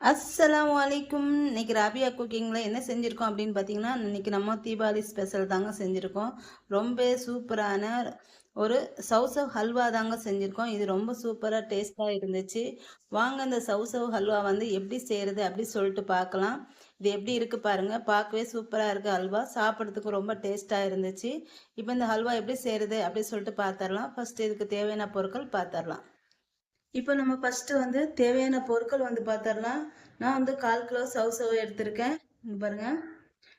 அஸ்லாம் வலைக்கும் இன்னைக்கு ராபியா குக்கிங்கில் என்ன செஞ்சுருக்கோம் அப்படின்னு பார்த்தீங்கன்னா இன்னைக்கு நம்ம தீபாவளி ஸ்பெஷல் தாங்க செஞ்சுருக்கோம். ரொம்ப சூப்பரான ஒரு சவுசவ் ஹல்வா தாங்க செஞ்சுருக்கோம். இது ரொம்ப சூப்பராக டேஸ்ட்டாக இருந்துச்சு. வாங்க அந்த சவுசவ் ஹல்வா வந்து எப்படி செய்கிறது அப்படி சொல்லிட்டு பார்க்கலாம். இது எப்படி இருக்குது பாருங்கள் பார்க்கவே சூப்பராக இருக்குது ஹல்வா. சாப்பிட்றதுக்கு ரொம்ப டேஸ்ட்டாக இருந்துச்சு. இப்போ இந்த ஹல்வா எப்படி செய்கிறது அப்படி சொல்லிட்டு பார்த்துடலாம். ஃபஸ்ட்டு இதுக்கு தேவையான பொருட்கள் பார்த்துடலாம். இப்போ நம்ம ஃபஸ்ட்டு வந்து தேவையான பொருட்கள் வந்து பார்த்துடலாம் நான் வந்து கால் கிலோ சவு சவு எடுத்திருக்கேன். பாருங்கள்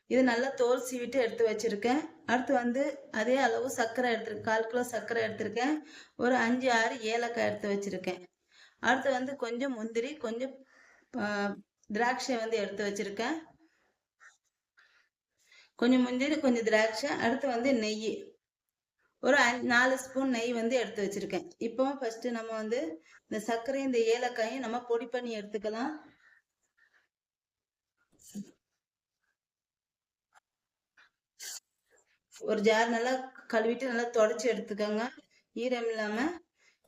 இது நல்லா தோல் சீவிட்டு எடுத்து வச்சுருக்கேன். அடுத்து வந்து அதே அளவு சர்க்கரை எடுத்துருக்கேன் கால் கிலோ சர்க்கரை எடுத்திருக்கேன். ஒரு அஞ்சு ஆறு ஏலக்காய் எடுத்து வச்சுருக்கேன். அடுத்து வந்து கொஞ்சம் முந்திரி கொஞ்சம் திராட்சை வந்து எடுத்து வச்சுருக்கேன். கொஞ்சம் முந்திரி கொஞ்சம் திராட்சை. அடுத்து வந்து நெய். ஒரு அஞ்சு நாலு ஸ்பூன் நெய் வந்து எடுத்து வச்சிருக்கேன். இப்போ ஃபர்ஸ்ட் நம்ம வந்து இந்த சர்க்கரையும் இந்த ஏலக்காயும் நம்ம பொடி பண்ணி எடுத்துக்கலாம். ஒரு ஜார் நல்லா கழுவிட்டு நல்லா தொடச்சி எடுத்துக்கோங்க. ஈரம் இல்லாம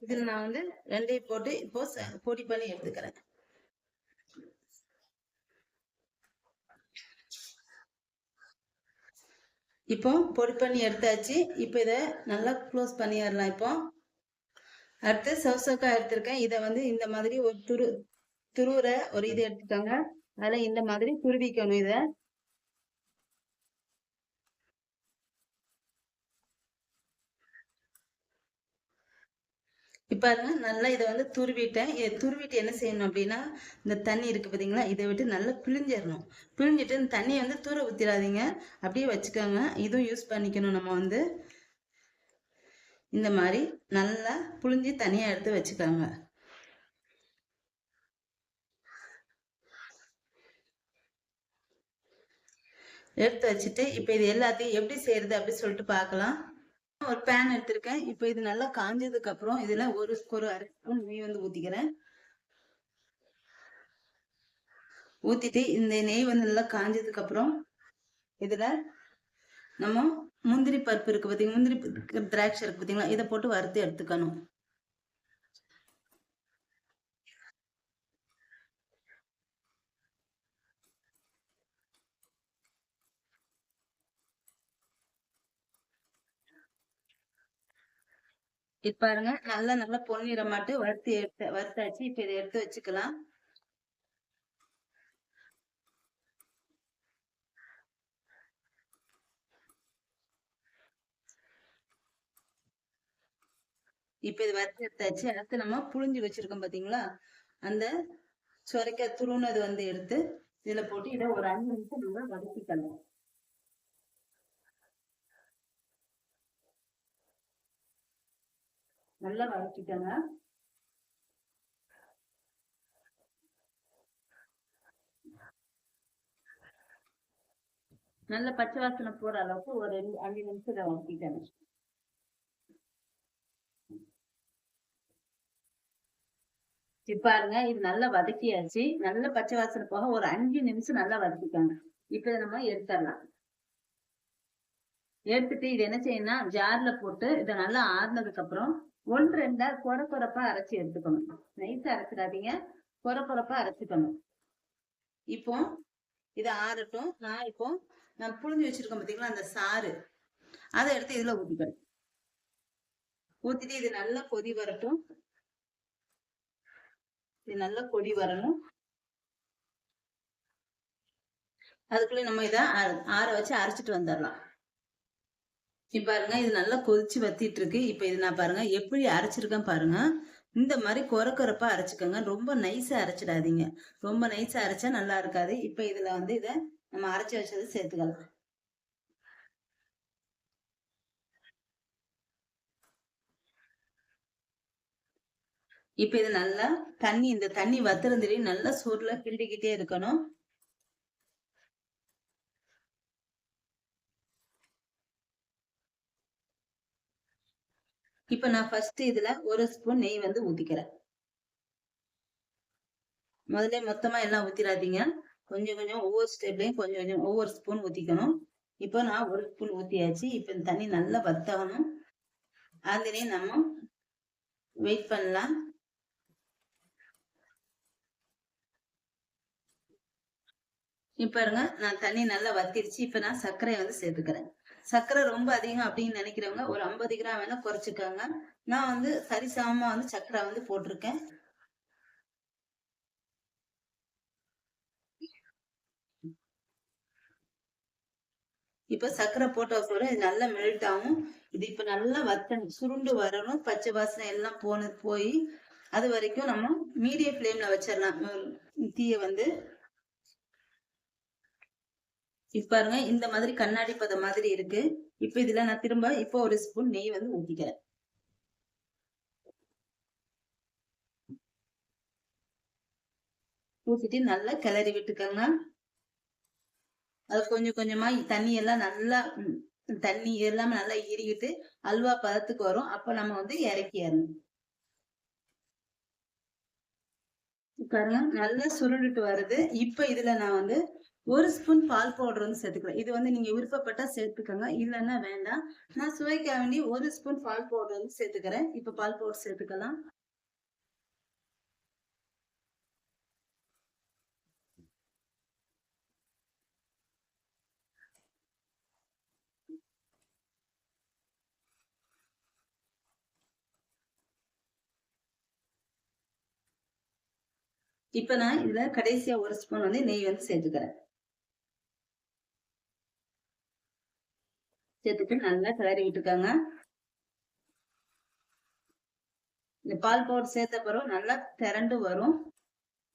இதில் நான் வந்து ரெண்டையும் போட்டு இப்போ ச- பொடி பண்ணி எடுத்துக்கிறேன். இப்போ பொடி பண்ணி எடுத்தாச்சு. இப்போ இதை நல்லா க்ளோஸ் பண்ணிடலாம் இப்போ. அடுத்து சவுசவுக்காய் எடுத்திருக்கேன். இதை வந்து இந்த மாதிரி ஒரு துரு துருவுற ஒரு இது எடுத்துக்கோங்க. அதில் இந்த மாதிரி துருவிக்கணும் இதை. இப்போ பாருங்க நல்லா இதை வந்து துருவிட்டேன். இதை துருவிட்டு என்ன செய்யணும் அப்படின்னா இந்த தண்ணி இருக்குது பார்த்தீங்களா இதை விட்டு நல்லா பிழிஞ்சிடணும் பிழிஞ்சிட்டு இந்த தண்ணியை வந்து தூர ஊற்றிடாதீங்க அப்படியே வச்சுக்கோங்க. இதுவும் யூஸ் பண்ணிக்கணும் நம்ம வந்து. இந்த மாதிரி நல்லா புழிஞ்சி தனியாக எடுத்து வச்சுக்கோங்க. எடுத்து வச்சுட்டு இப்போ இது எல்லாத்தையும் எப்படி செய்யறது அப்படி சொல்லிட்டு பார்க்கலாம். ஒரு பேன் எடுத்திருக்கேன். இப்போ இது நல்லா காஞ்சதுக்கு அப்புறம் இதுல ஒரு ஒரு அரை ஸ்பூன் நெய் வந்து ஊத்திக்கிறேன். ஊத்திட்டு இந்த நெய் வந்து நல்லா காஞ்சதுக்கு அப்புறம் இதுல நம்ம முந்திரி பருப்பு இருக்கு பாத்தீங்க முந்திரி பருப்பு, திராட்சை இருக்கு பாத்தீங்களா? இதை போட்டு வறுத்து எடுத்துக்கணும். இப்ப பாருங்க நல்லா நல்லா பொன்னிறமாட்டு வறுத்து எடுத்து வறுத்தாச்சு. இப்ப இதை எடுத்து வச்சுக்கலாம். இப்ப இது வறுத்து எடுத்தாச்சு. அடுத்து நம்ம புழிஞ்சு வச்சிருக்கோம் பாத்தீங்களா? அந்த சொரைக்க துருணது வந்து எடுத்து இதுல போட்டு இதை ஒரு அஞ்சு நிமிஷம் நம்ம வதக்கிக்கலாம். நல்லா வதக்கிக்கோங்க. நல்ல பச்சை வாசனை போற அளவுக்கு ஒரு ரெண்டு அஞ்சு நிமிஷம் இதை வதக்கிக்கணும் பாருங்க இது நல்லா வதக்கியாச்சு. நல்ல பச்சை வாசனை போக ஒரு அஞ்சு நிமிஷம் நல்லா வதக்கிக்கோங்க. இப்ப இதை நம்ம எடுத்துடலாம். எடுத்துட்டு இது என்ன செய்யணும்னா ஜார்ல போட்டு இதை நல்லா ஆறுனதுக்கு அப்புறம் ஒன்று ரெண்டா கொர கொரப்பா அரைச்சி எடுத்துக்கணும். நைஸா அரைச்சிடாதீங்க. கொர கொரப்பா அரைச்சிக்கணும். இப்போ இது ஆறட்டும். நான் இப்போ நான் புழிஞ்சு வச்சிருக்கேன் பாத்தீங்களா அந்த சாறு. அதை எடுத்து இதுல ஊற்றிக்கணும் ஊத்திட்டு இது நல்லா கொதி வரட்டும். இது நல்லா கொடி வரணும். அதுக்குள்ள நம்ம இதை ஆற வச்சு அரைச்சிட்டு வந்துடலாம். இப்ப பாருங்க இது நல்லா கொதிச்சு வத்திட்டு இருக்கு இப்ப இது நான் பாருங்க எப்படி அரைச்சிருக்கேன் பாருங்க. இந்த மாதிரி கொர கொரப்பா அரைச்சிக்கோங்க. ரொம்ப நைஸா அரைச்சிடாதீங்க. ரொம்ப நைஸா அரைச்சா நல்லா இருக்காது. இப்ப இதுல வந்து இதை நம்ம அரைச்சு வச்சது சேர்த்துக்கலாம். இப்ப இது நல்லா தண்ணி இந்த தண்ணி வத்துறதுலயே நல்லா சூடுல கிண்டிக்கிட்டே இருக்கணும். இப்ப நான் ஃபர்ஸ்ட் இதுல ஒரு ஸ்பூன் நெய் வந்து ஊத்திக்கிறேன். முதல்ல மொத்தமா எல்லாம் ஊத்திடாதீங்க. கொஞ்சம் கொஞ்சம் ஒவ்வொரு ஸ்டெப்லயும் கொஞ்சம் கொஞ்சம் ஒவ்வொரு ஸ்பூன் ஊத்திக்கணும். இப்போ நான் ஒரு ஸ்பூன் ஊத்தியாச்சு. இப்ப இந்த தண்ணி நல்லா வத்தகணும். அதுலயே நம்ம வெயிட் பண்ணலாம். இப்போ பாருங்க நான் தண்ணி நல்லா வத்திருச்சு. இப்போ நான் சர்க்கரையை வந்து சேர்த்துக்கிறேன். சர்க்கரை ரொம்ப அதிகம் அப்படின்னு நினைக்கிறவங்க ஒரு ஐம்பது கிராம் வேணா குறைச்சிக்காங்க. நான் வந்து சரிசமமா வந்து சர்க்கரை வந்து போட்டிருக்கேன். இப்ப சர்க்கரை போட்ட இது நல்லா மெல்ட் ஆகும். இது இப்ப நல்லா வத்தணும் சுருண்டு வரணும். பச்சை வாசனை எல்லாம் போன போய் அது வரைக்கும் நம்ம மீடியம் ஃப்ளேம்ல வச்சிடலாம் தீயை வந்து இப்ப பாருங்க இந்த மாதிரி கண்ணாடி பதம் மாதிரி இருக்கு. இப்ப இதுல நான் திரும்ப இப்போ ஒரு ஸ்பூன் நெய் வந்து ஊத்திக்கிறேன். ஊத்திட்டு நல்லா கிளறி விட்டுக்கோங்க. அது கொஞ்சம் கொஞ்சமா தண்ணி எல்லாம் நல்லா தண்ணி எல்லாமே நல்லா இறுகிட்டு அல்வா பதத்துக்கு வரும். அப்ப நம்ம வந்து இறக்கிடணும். பாருங்க நல்லா சுருண்டுட்டு வருது. இப்ப இதுல நான் வந்து ஒரு ஸ்பூன் பால் பவுடர் வந்து சேர்த்துக்கலாம். இது வந்து நீங்க விருப்பப்பட்டா சேர்த்துக்கோங்க. இல்லைன்னா வேண்டாம். நான் சுவைக்க வேண்டி ஒரு ஸ்பூன் பால் பவுடர் வந்து சேர்த்துக்கிறேன். இப்ப பால் பவுடர் சேர்த்துக்கலாம். இப்ப நான் இதுல கடைசியா ஒரு ஸ்பூன் வந்து நெய் வந்து சேர்த்துக்கிறேன். சேர்த்துட்டு நல்லா கிளறி விட்டுருக்காங்க இந்த பால் பவுடர் சேர்த்த பிறகு நல்லா திரண்டு வரும்.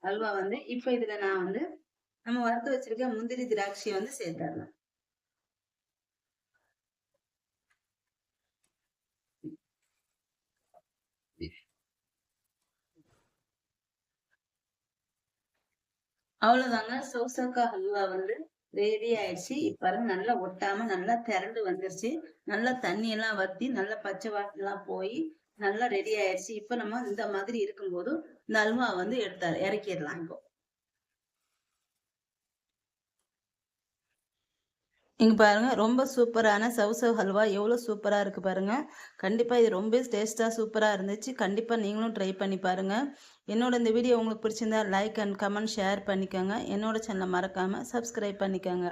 அல்வா வந்து இப்ப இதுல நான் வந்து நம்ம வறுத்து வச்சிருக்க முந்திரி திராட்சையை வந்து சேர்த்துடலாம். அவ்வளவுதாங்க. சௌசக்கா அல்வா வந்து ரெடி ஆயிடுச்சு இப்ப பாருங்க நல்லா ஒட்டாம நல்லா திரண்டு வந்துருச்சு. நல்லா தண்ணி எல்லாம் வத்தி நல்லா பச்சை வாட்டெல்லாம் போய் நல்லா ரெடி ஆயிடுச்சு. இப்ப நம்ம இந்த மாதிரி இருக்கும்போது இந்த அல்வா வந்து எடுத்தாரு இறக்கிடலாம். இப்போ இங்கே பாருங்கள் ரொம்ப சூப்பரான சவுசவ் ஹல்வா. எவ்வளோ சூப்பராக இருக்குது பாருங்கள் கண்டிப்பாக இது ரொம்ப டேஸ்ட்டாக சூப்பராக இருந்துச்சு. கண்டிப்பாக நீங்களும் ட்ரை பண்ணி பாருங்கள் என்னோட இந்த வீடியோ உங்களுக்கு பிடிச்சிருந்தா லைக் அண்ட் கமெண்ட் ஷேர் பண்ணிக்கோங்க. என்னோட சேனலை மறக்காமல் சப்ஸ்கிரைப் பண்ணிக்கோங்க.